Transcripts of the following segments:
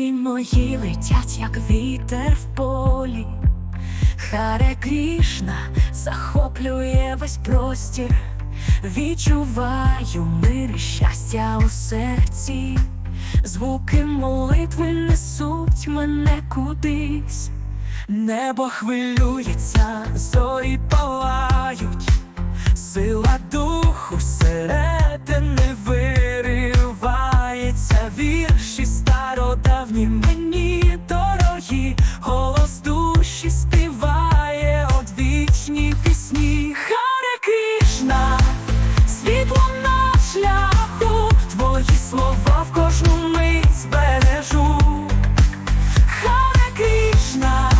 мої летять, як вітер в полі. Харе Крішна захоплює весь простір, відчуваю мир і щастя у серці, звуки молитви несуть мене кудись, небо хвилюється, зорі палають, сила духу мені дорогі, голос душі співає одвічні пісні. Харе Кришна, світло на шляху, твої слова в кожну мить збережу. Харе Кришна,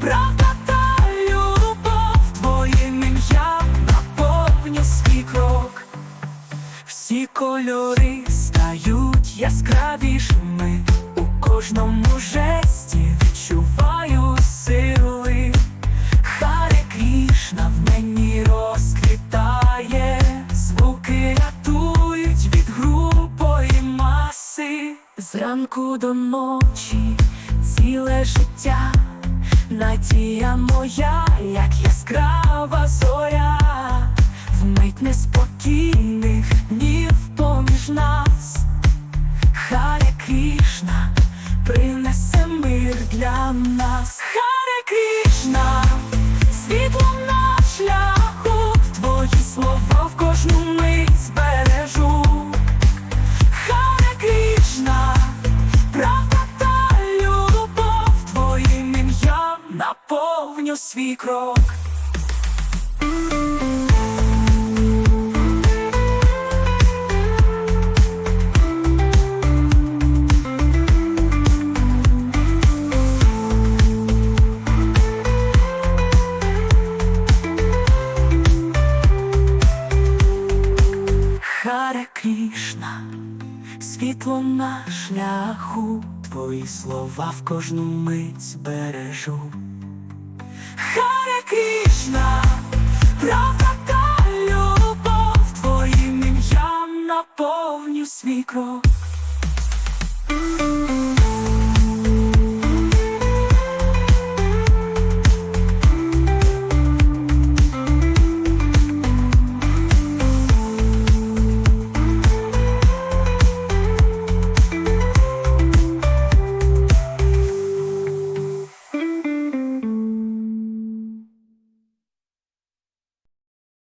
правда та любов, твоїм ім'ям наповню свій крок. Всі кольори стають яскравішими кожному жесті відчуваю сили. Харе Крішна в мені розквітає, звуки рятують від грубої маси. Зранку до ночі ціле життя, надія моя, як яскрава зоря, вмить неспокійних днів поміж нас. Харе Крішна для нас. Харе Кришна, світло на шляху, твої слова в кожну мить збережу. Харе Кришна, правда та любов, твоїм ім'ям наповню свій крок. Світло на шляху, твої слова в кожну мить бережу. Харе Кришна, правда та любов, твоїм ім'ям наповню свій крок.